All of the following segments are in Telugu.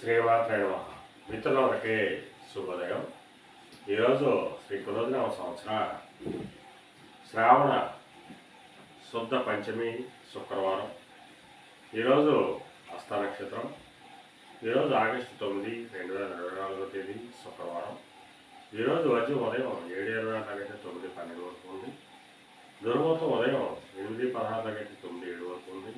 శ్రీమాత్రే మిత్రులకి శుభోదయం. ఈరోజు శ్రీ కులదినవ సంవత్సర శ్రావణ శుద్ధ పంచమి శుక్రవారం. ఈరోజు హస్త నక్షత్రం. ఈరోజు ఆగస్టు తొమ్మిది రెండు వేల ఇరవై నాలుగో తేదీ శుక్రవారం. ఈరోజు వచ్చి ఉదయం ఏడు ఇరవై ఆరు తగ్గట్టు తొమ్మిది పన్నెండు వరకు ఉంది. దుర్మూర్తం ఉదయం ఎనిమిది పదహారు తగ్గట్టు తొమ్మిది ఏడు వరకు ఉంది.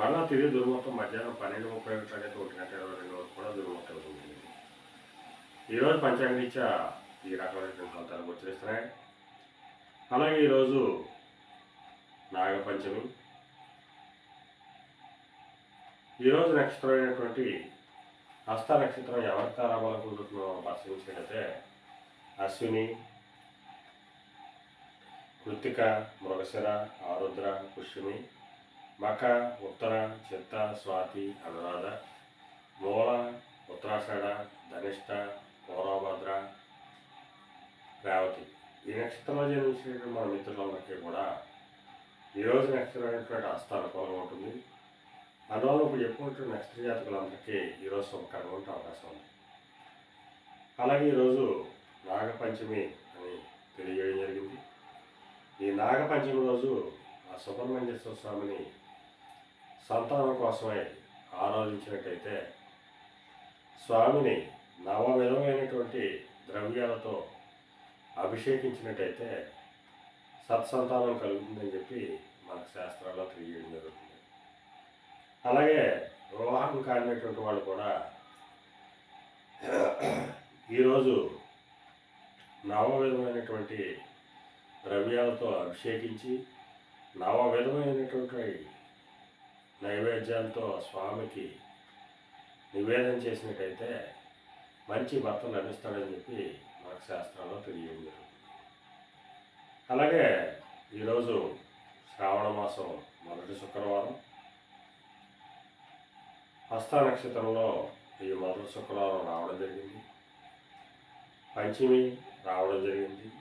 మరలా తిరిగి దుర్మొత్తం మధ్యాహ్నం పన్నెండు ముప్పై ఒకటి అనేది ఒకటి గంట ఇరవై రెండు వరకు కూడా దుర్మొత్తం ఉంటుంది. ఈరోజు పంచాంగరీత్యా ఈ రకమైనటువంటి ఫలితాలు గోచరిస్తున్నాయి అలాగే ఈరోజు నాగపంచమి. ఈరోజు నక్షత్రమైనటువంటి హస్త నక్షత్రం ఎవరి తారావాలనుకుంటున్నామో పరిశీలించినట్లయితే అశ్విని కృత్తిక మృగశిర ఆరుద్ర పుష్యమి మక ఉత్తర చిత్త స్వాతి అనురాధ మూల ఉత్తరాషాఢ ధనిష్ట పౌరభద్ర రేవతి. ఈ నక్షత్రంలో జన్మించినటువంటి మన మిత్రులందరికీ కూడా ఈరోజు నక్షత్రమైనటువంటి హస్తానుకూలం ఉంటుంది. అందువల్ల ఇప్పుడు చెప్పుకుంటున్న నక్షత్ర జాతకులందరికీ ఈరోజు శుభకరంగా ఉంటే అవకాశం ఉంది. అలాగే ఈరోజు నాగపంచమి అని తెలియజేయడం జరిగింది. ఈ నాగపంచమి రోజు ఆ సుబ్రహ్మణ్యేశ్వర స్వామిని సంతానం కోసమై ఆరాధించినట్టయితే స్వామిని నవ విధమైనటువంటి ద్రవ్యాలతో అభిషేకించినట్టయితే సత్సంతానం కలుగుతుందని చెప్పి మనకు శాస్త్రాల్లో తెలియజేయడం జరుగుతుంది. అలాగే వివాహం కానినటువంటి వాళ్ళు కూడా ఈరోజు నవ విధమైనటువంటి ద్రవ్యాలతో అభిషేకించి నవ విధమైనటువంటి నైవేద్యాలతో స్వామికి నివేదన చేసినట్టయితే మంచి భర్త లభిస్తాడని చెప్పి మనకు శాస్త్రంలో తెలియదు అలాగే ఈరోజు శ్రావణ మాసం మొదటి శుక్రవారం. హస్త నక్షత్రంలో ఈ మొదటి శుక్రవారం రావడం జరిగింది. పంచమి రావడం జరిగింది.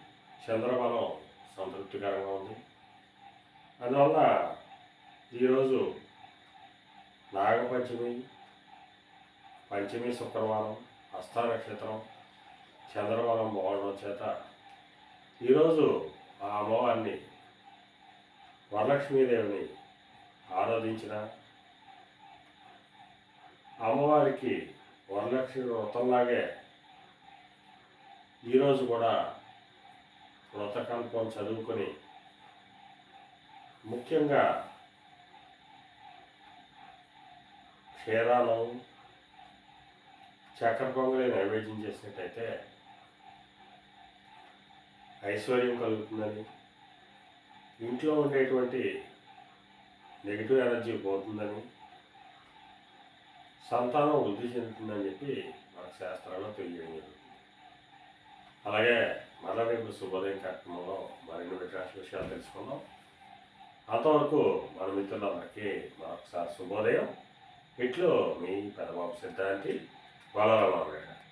చంద్రబలం సంతృప్తికరంగా ఉంది. అందువల్ల ఈరోజు నాగపంచమి పంచమి శుక్రవారం హస్త నక్షత్రం చంద్రబలం బాగుండడం చేత ఈరోజు ఆ అమ్మవారిని వరలక్ష్మీదేవిని ఆరాధించిన అమ్మవారికి వరలక్ష్మి వ్రతంలాగే ఈరోజు కూడా వ్రతకల్పం చదువుకొని ముఖ్యంగా క్షీరానం చక్కెర పొంగలి నైవేద్యం చేసినట్టయితే ఐశ్వర్యం కలుగుతుందని. ఇంట్లో ఉండేటువంటి నెగిటివ్ ఎనర్జీ పోతుందని. సంతానం వృద్ధి చెందుతుందని చెప్పి మన శాస్త్రాల్లో తెలియజేయడం జరుగుతుంది. అలాగే మరలా రేపు శుభోదయం కార్యక్రమంలో మరిన్ని వికాస విషయాలు తెలుసుకుందాం. అంతవరకు మన మిత్రులందరికీ మరొకసారి శుభోదయం. ఇంట్లో మీ పెదబాబు సిద్ధాంతి వలరామారావు